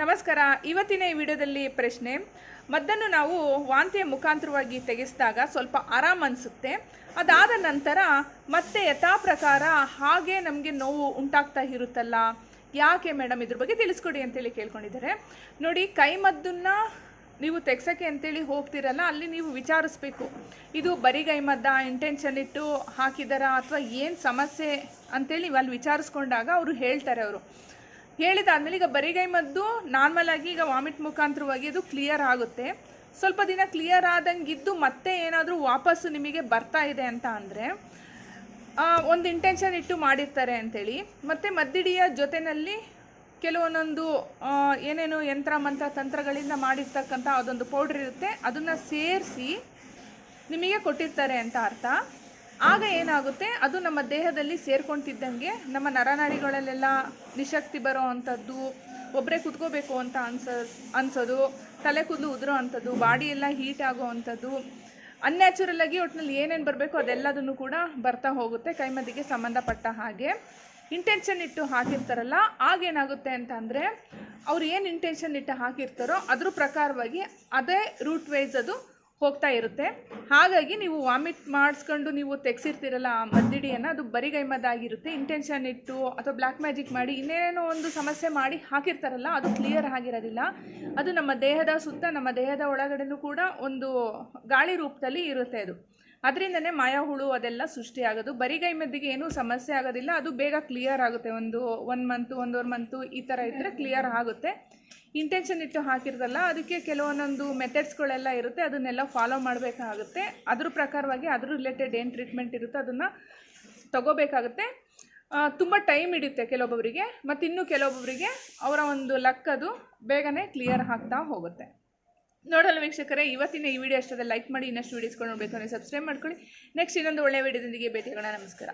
ನಮಸ್ಕಾರ. ಇವತ್ತಿನ ಈ ವಿಡಿಯೋದಲ್ಲಿ ಪ್ರಶ್ನೆ, ಮದ್ದನ್ನು ನಾವು ವಾಂತಿಯ ಮುಖಾಂತರವಾಗಿ ತೆಗೆಸಿದಾಗ ಸ್ವಲ್ಪ ಆರಾಮ ಅನಿಸುತ್ತೆ. ಅದಾದ ನಂತರ ಮತ್ತೆ ಯಥಾ ಪ್ರಕಾರ ಹಾಗೆ ನಮಗೆ ನೋವು ಉಂಟಾಗ್ತಾ ಇರುತ್ತಲ್ಲ, ಯಾಕೆ ಮೇಡಮ್ ಇದ್ರ ಬಗ್ಗೆ ತಿಳಿಸ್ಕೊಡಿ ಅಂತೇಳಿ ಕೇಳ್ಕೊಂಡಿದ್ದಾರೆ. ನೋಡಿ, ಕೈ ಮದ್ದನ್ನು ನೀವು ತೆಗ್ಸೋಕ್ಕೆ ಅಂತೇಳಿ ಹೋಗ್ತಿರಲ್ಲ, ಅಲ್ಲಿ ನೀವು ವಿಚಾರಿಸ್ಬೇಕು. ಇದು ಬರಿಗೈ ಮದ್ದ ಇಂಟೆನ್ಷನ್ ಇಟ್ಟು ಹಾಕಿದಾರಾ ಅಥವಾ ಏನು ಸಮಸ್ಯೆ ಅಂತೇಳಿ ಅಲ್ಲಿ ವಿಚಾರಿಸ್ಕೊಂಡಾಗ ಅವರು ಹೇಳ್ತಾರೆ ಅವರು. ಹೇಳಿದಾದ್ಮೇಲೆ ಈಗ ಬರಿಗೈ ಮದ್ದು ನಾರ್ಮಲ್ ಆಗಿ ಈಗ ವಾಮಿಟ್ ಮುಖಾಂತರವಾಗಿ ಅದು ಕ್ಲಿಯರ್ ಆಗುತ್ತೆ. ಸ್ವಲ್ಪ ದಿನ ಕ್ಲಿಯರ್ ಆದಂಗಿದ್ದು ಮತ್ತೆ ಏನಾದರೂ ವಾಪಸ್ಸು ನಿಮಗೆ ಬರ್ತಾ ಇದೆ ಅಂತ ಅಂದರೆ ಒಂದು ಇಂಟೆನ್ಷನ್ ಇಟ್ಟು ಮಾಡಿರ್ತಾರೆ ಅಂತೇಳಿ. ಮತ್ತು ಮದ್ದಿಡಿಯ ಜೊತೆಯಲ್ಲಿ ಕೆಲವೊಂದೊಂದು ಏನೇನು ಯಂತ್ರ, ಮಂತ್ರ, ತಂತ್ರಗಳಿಂದ ಮಾಡಿರ್ತಕ್ಕಂಥ ಅದೊಂದು ಪೌಡ್ರ್ ಇರುತ್ತೆ. ಅದನ್ನು ಸೇರಿಸಿ ನಿಮಗೆ ಕೊಟ್ಟಿರ್ತಾರೆ ಅಂತ ಅರ್ಥ. ಆಗ ಏನಾಗುತ್ತೆ? ಅದು ನಮ್ಮ ದೇಹದಲ್ಲಿ ಸೇರ್ಕೊಂತಿದ್ದಂಗೆ ನಮ್ಮ ನರನಾಡಿಗಳಲ್ಲೆಲ್ಲ ನಿಶಕ್ತಿ ಬರೋ ಅಂಥದ್ದು ಒಬ್ಬರೇ ಕುತ್ಕೋಬೇಕು ಅಂತ ಅನ್ಸ, ಅನ್ಸೋದು, ತಲೆ ಕೂದಲು ಉದುರೋ ಅಂಥದ್ದು, ಬಾಡಿ ಎಲ್ಲ ಹೀಟ್ ಆಗೋ ಅಂಥದ್ದು ಅನ್ಯಾಚುರಲ್ ಆಗಿ ಒಟ್ಟಿನಲ್ಲಿ ಏನೇನು ಬರಬೇಕು ಅದೆಲ್ಲದನ್ನು ಕೂಡ ಬರ್ತಾ ಹೋಗುತ್ತೆ ಕೈಮದ್ದಿಗೆ ಸಂಬಂಧಪಟ್ಟ ಹಾಗೆ. ಇಂಟೆನ್ಷನ್ ಇಟ್ಟು ಹಾಕಿರ್ತಾರಲ್ಲ ಆಗೇನಾಗುತ್ತೆ ಅಂತ ಅಂದರೆ, ಅವ್ರು ಏನು ಇಂಟೆನ್ಷನ್ ಇಟ್ಟು ಹಾಕಿರ್ತಾರೋ ಅದ್ರ ಪ್ರಕಾರವಾಗಿ ಅದೇ ರೂಟ್ ವೈಸ್ ಅದು ಹೋಗ್ತಾ ಇರುತ್ತೆ. ಹಾಗಾಗಿ ನೀವು ವಾಮಿಟ್ ಮಾಡಿಸ್ಕೊಂಡು ನೀವು ತೆಗ್ಸಿರ್ತೀರಲ್ಲ ಆ ಮದ್ದಿಡಿಯನ್ನು, ಅದು ಬರಿಗೈ ಮದ್ದಾಗಿರುತ್ತೆ ಇಂಟೆನ್ಷನ್ ಇಟ್ಟು ಅಥವಾ ಬ್ಲ್ಯಾಕ್ ಮ್ಯಾಜಿಕ್ ಮಾಡಿ ಇನ್ನೇನೋ ಒಂದು ಸಮಸ್ಯೆ ಮಾಡಿ ಹಾಕಿರ್ತಾರಲ್ಲ, ಅದು ಕ್ಲಿಯರ್ ಆಗಿರೋದಿಲ್ಲ. ಅದು ನಮ್ಮ ದೇಹದ ಸುತ್ತ, ನಮ್ಮ ದೇಹದ ಒಳಗಡೆನೂ ಕೂಡ ಒಂದು ಗಾಳಿ ರೂಪದಲ್ಲಿ ಇರುತ್ತೆ ಅದು. ಅದರಿಂದನೇ ಮಾಯ ಹುಳು ಅದೆಲ್ಲ ಸೃಷ್ಟಿಯಾಗೋದು ಬರಿಗೈ ಮದ್ದಿಗೆ ಏನೂ ಸಮಸ್ಯೆ ಆಗೋದಿಲ್ಲ. ಅದು ಬೇಗ ಕ್ಲಿಯರ್ ಆಗುತ್ತೆ. ಒಂದು ಒನ್ ಮಂತು ಒಂದೂವರೆ ಮಂತು ಈ ಥರ ಇದ್ದರೆ ಕ್ಲಿಯರ್ ಆಗುತ್ತೆ. ಇಂಟೆನ್ಷನ್ ಇಟ್ಟು ಹಾಕಿರ್ತಲ್ಲ ಅದಕ್ಕೆ ಕೆಲವೊಂದೊಂದು ಮೆಥಡ್ಸ್ಗಳೆಲ್ಲ ಇರುತ್ತೆ. ಅದನ್ನೆಲ್ಲ ಫಾಲೋ ಮಾಡಬೇಕಾಗುತ್ತೆ. ಅದ್ರ ಪ್ರಕಾರವಾಗಿ ಅದ್ರ ರಿಲೇಟೆಡ್ ಏನು ಟ್ರೀಟ್ಮೆಂಟ್ ಇರುತ್ತೆ ಅದನ್ನು ತಗೋಬೇಕಾಗುತ್ತೆ. ತುಂಬ ಟೈಮ್ ಹಿಡಿಯುತ್ತೆ ಕೆಲವೊಬ್ಬರಿಗೆ. ಮತ್ತು ಇನ್ನೂ ಕೆಲವೊಬ್ಬರಿಗೆ ಅವರ ಒಂದು ಲಕ್ ಅದು ಬೇಗನೆ ಕ್ಲಿಯರ್ ಆಗ್ತಾ ಹೋಗುತ್ತೆ. ನೋಡಲ್ಲ ವೀಕ್ಷಕರೇ, ಇವತ್ತಿನ ಈ ವಿಡಿಯೋ ಅಷ್ಟದ ಲೈಕ್ ಮಾಡಿ ಇನ್ನಷ್ಟು ವೀಡಿಯೋಸ್ಕೊಂಡು ನೋಡಬೇಕು ಅಂದರೆ ಸಬ್ಸ್ಕ್ರೈಬ್ ಮಾಡ್ಕೊಳ್ಳಿ. ನೆಕ್ಸ್ಟ್ ಇನ್ನೊಂದು ಒಳ್ಳೆಯ ವಿಡಿಯೋದೊಂದಿಗೆ ಭೇಟಿಯಾಗೋಣ. ನಮಸ್ಕಾರ.